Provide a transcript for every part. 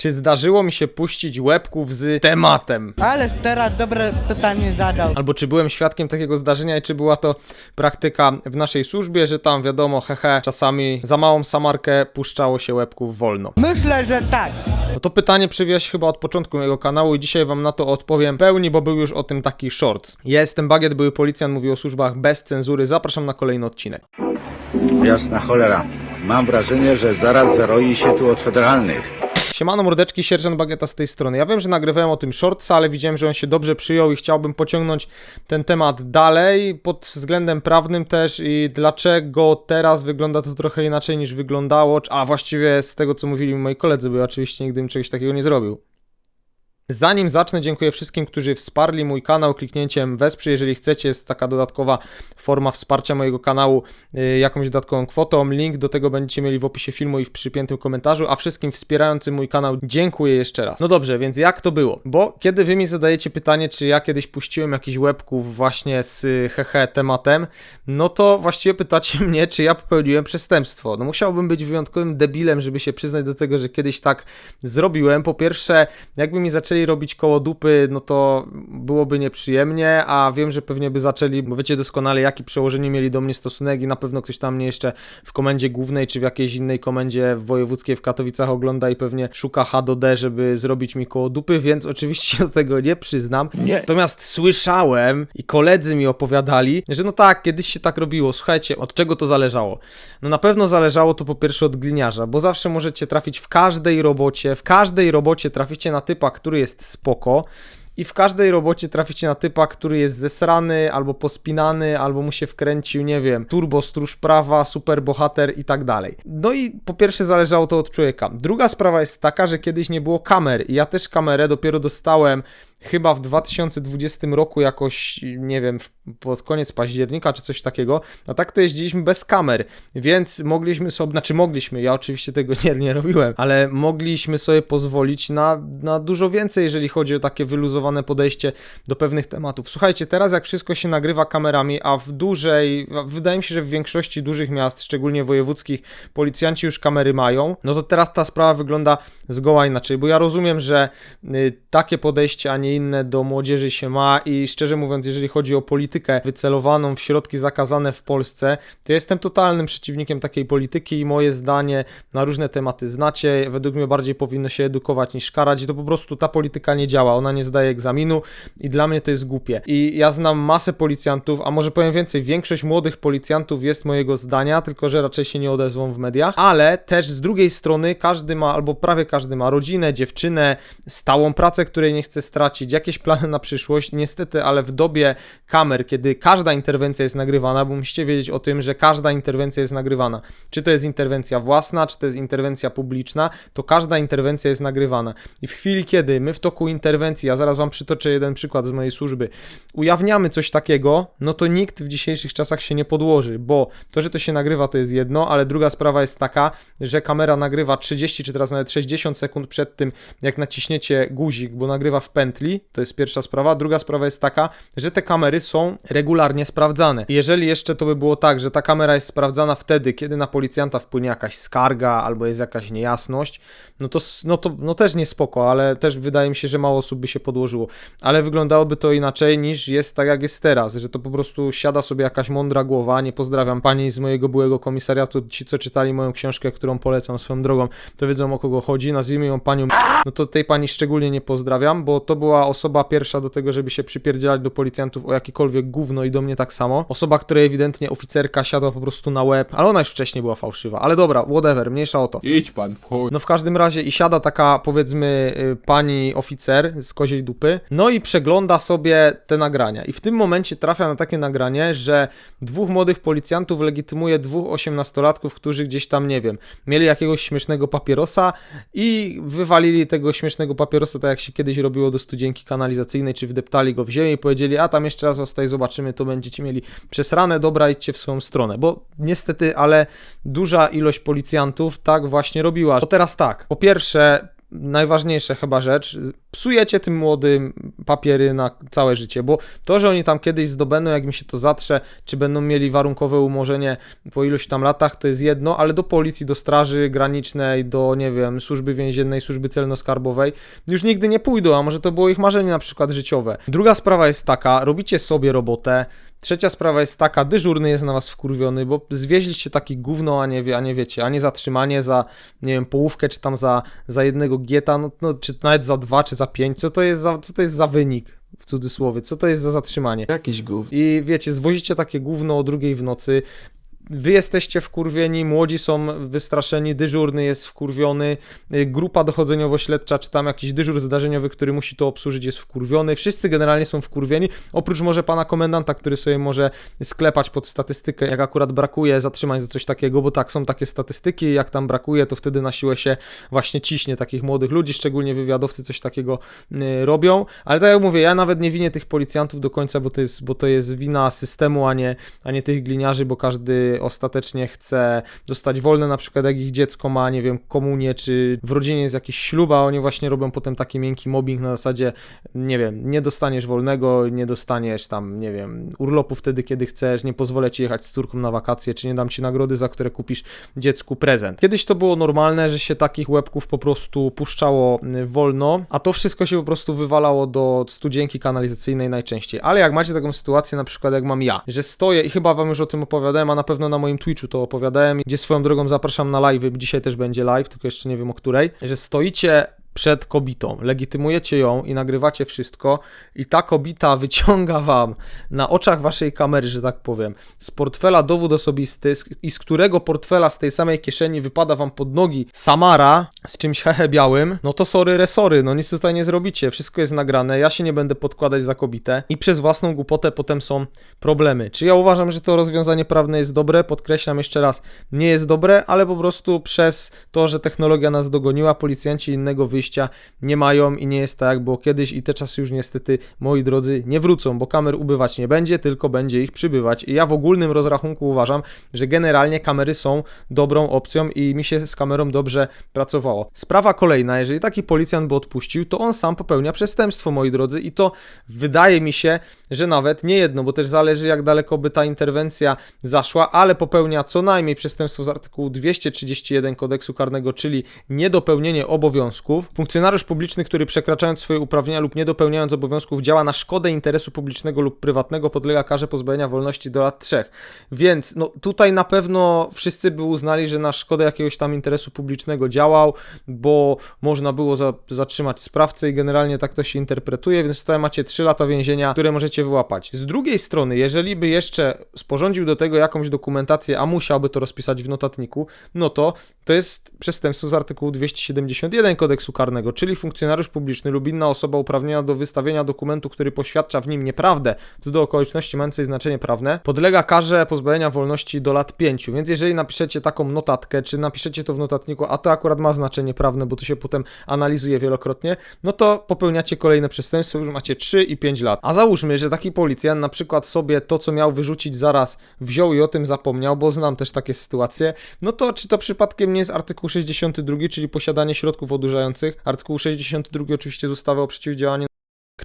Czy zdarzyło mi się puścić łebków z tematem? Ale teraz dobre pytanie zadał. Albo czy byłem świadkiem takiego zdarzenia i czy była to praktyka w naszej służbie, że tam wiadomo, hehe, czasami za małą samarkę puszczało się łebków wolno. Myślę, że tak. No to pytanie przewija się chyba od początku mojego kanału i dzisiaj wam na to odpowiem w pełni, bo był już o tym taki shorts. Ja jestem Bagiet, były policjant, mówi o służbach bez cenzury. Zapraszam na kolejny odcinek. Jasna cholera. Mam wrażenie, że zaraz zaroi się tu od federalnych. Siemano mordeczki, sierżant Bagieta z tej strony. Ja wiem, że nagrywałem o tym shortsa, ale widziałem, że on się dobrze przyjął i chciałbym pociągnąć ten temat dalej, pod względem prawnym też i dlaczego teraz wygląda to trochę inaczej niż wyglądało, a właściwie z tego, co mówili moi koledzy, bo ja oczywiście nigdy bym czegoś takiego nie zrobił. Zanim zacznę, dziękuję wszystkim, którzy wsparli mój kanał kliknięciem wesprzyj. Jeżeli chcecie, jest taka dodatkowa forma wsparcia mojego kanału y, jakąś dodatkową kwotą. Link do tego będziecie mieli w opisie filmu i w przypiętym komentarzu. A wszystkim wspierającym mój kanał dziękuję jeszcze raz. No dobrze, więc jak to było? Bo kiedy wy mi zadajecie pytanie, czy ja kiedyś puściłem jakiś webków właśnie z y, hehe tematem, no to właściwie pytacie mnie, czy ja popełniłem przestępstwo. No musiałbym być wyjątkowym debilem, żeby się przyznać do tego, że kiedyś tak zrobiłem. Po pierwsze, jakby mi zaczęli robić koło dupy, no to byłoby nieprzyjemnie, a wiem, że pewnie by zaczęli, bo wiecie doskonale, jaki przełożeni mieli do mnie stosunek i na pewno ktoś tam mnie jeszcze w komendzie głównej, czy w jakiejś innej komendzie wojewódzkiej w Katowicach ogląda i pewnie szuka H do D, żeby zrobić mi koło dupy, więc oczywiście do tego nie przyznam. Nie. Natomiast słyszałem i koledzy mi opowiadali, że no tak, kiedyś się tak robiło. Słuchajcie, od czego to zależało? No na pewno zależało to po pierwsze od gliniarza, bo zawsze możecie trafić w każdej robocie, w każdej robocie traficie na typa, który jest spoko. I w każdej robocie traficie na typa, który jest zesrany, albo pospinany, albo mu się wkręcił, nie wiem, turbo stróż prawa, super bohater i tak dalej. No i po pierwsze zależało to od człowieka. Druga sprawa jest taka, że kiedyś nie było kamer i ja też kamerę dopiero dostałem chyba w 2020 roku jakoś, nie wiem, pod koniec października czy coś takiego, a tak to jeździliśmy bez kamer, więc mogliśmy sobie, znaczy mogliśmy, ja oczywiście tego nie, nie robiłem, ale mogliśmy sobie pozwolić na, na dużo więcej, jeżeli chodzi o takie wyluzowane podejście do pewnych tematów. Słuchajcie, teraz jak wszystko się nagrywa kamerami, a w dużej, wydaje mi się, że w większości dużych miast, szczególnie wojewódzkich, policjanci już kamery mają, no to teraz ta sprawa wygląda zgoła inaczej, bo ja rozumiem, że y, takie podejście, a nie inne do młodzieży się ma i szczerze mówiąc, jeżeli chodzi o politykę wycelowaną w środki zakazane w Polsce, to jestem totalnym przeciwnikiem takiej polityki i moje zdanie na różne tematy znacie. Według mnie bardziej powinno się edukować niż karać i to po prostu ta polityka nie działa, ona nie zdaje egzaminu i dla mnie to jest głupie. I ja znam masę policjantów, a może powiem więcej, większość młodych policjantów jest mojego zdania, tylko że raczej się nie odezwą w mediach, ale też z drugiej strony każdy ma, albo prawie każdy ma rodzinę, dziewczynę, stałą pracę, której nie chce stracić, jakieś plany na przyszłość. Niestety, ale w dobie kamer, kiedy każda interwencja jest nagrywana, bo musicie wiedzieć o tym, że każda interwencja jest nagrywana. Czy to jest interwencja własna, czy to jest interwencja publiczna, to każda interwencja jest nagrywana. I w chwili, kiedy my w toku interwencji, ja zaraz wam przytoczę jeden przykład z mojej służby, ujawniamy coś takiego, no to nikt w dzisiejszych czasach się nie podłoży, bo to, że to się nagrywa, to jest jedno, ale druga sprawa jest taka, że kamera nagrywa 30 czy teraz nawet 60 sekund przed tym, jak naciśniecie guzik, bo nagrywa w pętli, to jest pierwsza sprawa. Druga sprawa jest taka, że te kamery są regularnie sprawdzane. Jeżeli jeszcze to by było tak, że ta kamera jest sprawdzana wtedy, kiedy na policjanta wpłynie jakaś skarga albo jest jakaś niejasność, no to, no to no też nie spoko, ale też wydaje mi się, że mało osób by się podłożyło. Ale wyglądałoby to inaczej niż jest tak, jak jest teraz, że to po prostu siada sobie jakaś mądra głowa. Nie pozdrawiam pani z mojego byłego komisariatu, ci co czytali moją książkę, którą polecam swoją drogą, to wiedzą o kogo chodzi. Nazwijmy ją panią. No to tej pani szczególnie nie pozdrawiam, bo to była osoba pierwsza do tego, żeby się przypierdzielać do policjantów o jakikolwiek gówno i do mnie tak samo. Osoba, której ewidentnie oficerka siadła po prostu na łeb, ale ona już wcześniej była fałszywa. Ale dobra, whatever, mniejsza o to. Idź pan w chuj. No w każdym razie i siada taka powiedzmy y, pani oficer z koziej dupy, no i przegląda sobie te nagrania. I w tym momencie trafia na takie nagranie, że dwóch młodych policjantów legitymuje dwóch osiemnastolatków, którzy gdzieś tam, nie wiem, mieli jakiegoś śmiesznego papierosa i wywalili tego śmiesznego papierosa, tak jak się kiedyś robiło do studzienki kanalizacyjnej, czy wdeptali go w ziemię i powiedzieli, a tam jeszcze raz was tutaj zobaczymy, to będziecie mieli przesrane, dobra, idźcie w swoją stronę. Bo niestety, ale duża ilość policjantów tak właśnie robiła. To teraz tak, po pierwsze, najważniejsza chyba rzecz, psujecie tym młodym papiery na całe życie, bo to, że oni tam kiedyś zdobędą, jak mi się to zatrze, czy będą mieli warunkowe umorzenie po iluś tam latach, to jest jedno, ale do policji, do straży granicznej, do, nie wiem, służby więziennej, służby celno-skarbowej już nigdy nie pójdą, a może to było ich marzenie na przykład życiowe. Druga sprawa jest taka, robicie sobie robotę, Trzecia sprawa jest taka, dyżurny jest na was wkurwiony, bo zwieźliście taki gówno, a nie, a nie wiecie, a nie zatrzymanie za, nie wiem, połówkę, czy tam za, za jednego gieta, no, no, czy nawet za dwa, czy za pięć, co to jest za, co to jest za wynik, w cudzysłowie, co to jest za zatrzymanie? Jakiś gów. I wiecie, zwozicie takie gówno o drugiej w nocy. Wy jesteście wkurwieni, młodzi są wystraszeni, dyżurny jest wkurwiony, y, grupa dochodzeniowo-śledcza, czy tam jakiś dyżur zdarzeniowy, który musi to obsłużyć, jest wkurwiony. Wszyscy generalnie są wkurwieni, oprócz może pana komendanta, który sobie może sklepać pod statystykę, jak akurat brakuje zatrzymań za coś takiego, bo tak, są takie statystyki, jak tam brakuje, to wtedy na siłę się właśnie ciśnie takich młodych ludzi, szczególnie wywiadowcy coś takiego y, robią. Ale tak jak mówię, ja nawet nie winię tych policjantów do końca, bo to jest, bo to jest wina systemu, a nie, a nie tych gliniarzy, bo każdy ostatecznie chce dostać wolne, na przykład jak ich dziecko ma, nie wiem, komunię, czy w rodzinie jest jakiś ślub, a oni właśnie robią potem taki miękki mobbing na zasadzie, nie wiem, nie dostaniesz wolnego, nie dostaniesz tam, nie wiem, urlopu wtedy, kiedy chcesz, nie pozwolę ci jechać z córką na wakacje, czy nie dam ci nagrody, za które kupisz dziecku prezent. Kiedyś to było normalne, że się takich łebków po prostu puszczało y, wolno, a to wszystko się po prostu wywalało do studzienki kanalizacyjnej najczęściej. Ale jak macie taką sytuację, na przykład jak mam ja, że stoję i chyba wam już o tym opowiadałem, a na pewno na moim Twitchu to opowiadałem, gdzie swoją drogą zapraszam na live, dzisiaj też będzie live, tylko jeszcze nie wiem o której, że stoicie przed kobietą, legitymujecie ją i nagrywacie wszystko i ta kobita wyciąga wam na oczach waszej kamery, że tak powiem, z portfela dowód osobisty i z którego portfela z tej samej kieszeni wypada wam pod nogi Samara z czymś hehe białym, no to sorry resory, no nic tutaj nie zrobicie, wszystko jest nagrane, ja się nie będę podkładać za kobitę i przez własną głupotę potem są problemy. Czy ja uważam, że to rozwiązanie prawne jest dobre? Podkreślam jeszcze raz, nie jest dobre, ale po prostu przez to, że technologia nas dogoniła, policjanci innego wyjścia nie mają i nie jest tak, było kiedyś i te czasy już niestety, moi drodzy, nie wrócą, bo kamer ubywać nie będzie, tylko będzie ich przybywać. I ja w ogólnym rozrachunku uważam, że generalnie kamery są dobrą opcją i mi się z kamerą dobrze pracowało. Sprawa kolejna, jeżeli taki policjant by odpuścił, to on sam popełnia przestępstwo, moi drodzy, i to wydaje mi się, że nawet nie jedno, bo też zależy jak daleko by ta interwencja zaszła, ale popełnia co najmniej przestępstwo z artykułu 231 kodeksu karnego, czyli niedopełnienie obowiązków. Funkcjonariusz publiczny, który przekraczając swoje uprawnienia lub nie dopełniając obowiązków działa na szkodę interesu publicznego lub prywatnego, podlega karze pozbawienia wolności do lat 3. Więc no tutaj na pewno wszyscy by uznali, że na szkodę jakiegoś tam interesu publicznego działał, bo można było za, zatrzymać sprawcę i generalnie tak to się interpretuje, więc tutaj macie 3 lata więzienia, które możecie wyłapać. Z drugiej strony, jeżeli by jeszcze sporządził do tego jakąś dokumentację, a musiałby to rozpisać w notatniku, no to to jest przestępstwo z artykułu 271 kodeksu karnego, czyli funkcjonariusz publiczny lub inna osoba uprawniona do wystawienia dokumentu, który poświadcza w nim nieprawdę, co do okoliczności mającej znaczenie prawne, podlega karze pozbawienia wolności do lat 5. Więc jeżeli napiszecie taką notatkę, czy napiszecie to w notatniku, a to akurat ma znaczenie prawne, bo to się potem analizuje wielokrotnie, no to popełniacie kolejne przestępstwo, już macie 3 i 5 lat. A załóżmy, że taki policjant na przykład sobie to, co miał wyrzucić zaraz, wziął i o tym zapomniał, bo znam też takie sytuacje, no to czy to przypadkiem nie jest artykuł 62, czyli posiadanie środków odurzających? Artykuł 62 oczywiście z ustawy o przeciwdziałaniu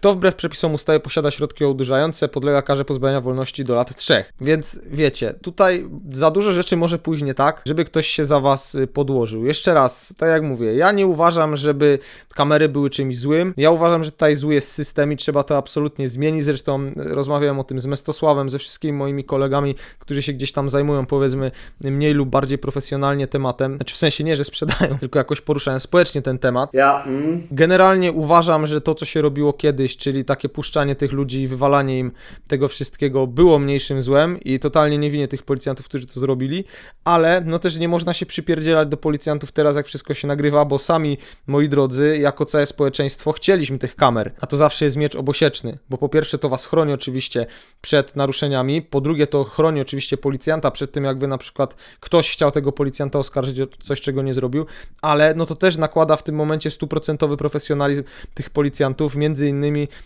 kto wbrew przepisom ustawy posiada środki odurzające, podlega karze pozbawienia wolności do lat 3. Więc wiecie, tutaj za dużo rzeczy może pójść nie tak, żeby ktoś się za was y, podłożył. Jeszcze raz, tak jak mówię, ja nie uważam, żeby kamery były czymś złym. Ja uważam, że tutaj zły jest system i trzeba to absolutnie zmienić. Zresztą y, rozmawiałem o tym z Mestosławem, ze wszystkimi moimi kolegami, którzy się gdzieś tam zajmują, powiedzmy, mniej lub bardziej profesjonalnie tematem. Znaczy w sensie nie, że sprzedają, tylko jakoś poruszają społecznie ten temat. Ja, mm, Generalnie uważam, że to, co się robiło kiedyś, czyli takie puszczanie tych ludzi wywalanie im tego wszystkiego, było mniejszym złem i totalnie nie winię tych policjantów, którzy to zrobili, ale no też nie można się przypierdzielać do policjantów teraz, jak wszystko się nagrywa, bo sami, moi drodzy, jako całe społeczeństwo, chcieliśmy tych kamer, a to zawsze jest miecz obosieczny, bo po pierwsze to was chroni oczywiście przed naruszeniami, po drugie to chroni oczywiście policjanta przed tym, jakby na przykład ktoś chciał tego policjanta oskarżyć o coś, czego nie zrobił, ale no to też nakłada w tym momencie stuprocentowy profesjonalizm tych policjantów, między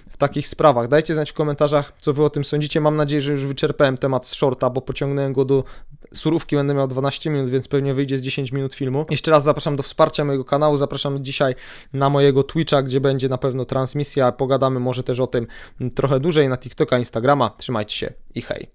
w takich sprawach. Dajcie znać w komentarzach, co wy o tym sądzicie. Mam nadzieję, że już wyczerpałem temat z shorta, bo pociągnąłem go do surówki będę miał 12 minut, więc pewnie wyjdzie z 10 minut filmu. Jeszcze raz zapraszam do wsparcia mojego kanału, zapraszam dzisiaj na mojego Twitcha, gdzie będzie na pewno transmisja, pogadamy może też o tym trochę dłużej na TikToka, Instagrama. Trzymajcie się i hej.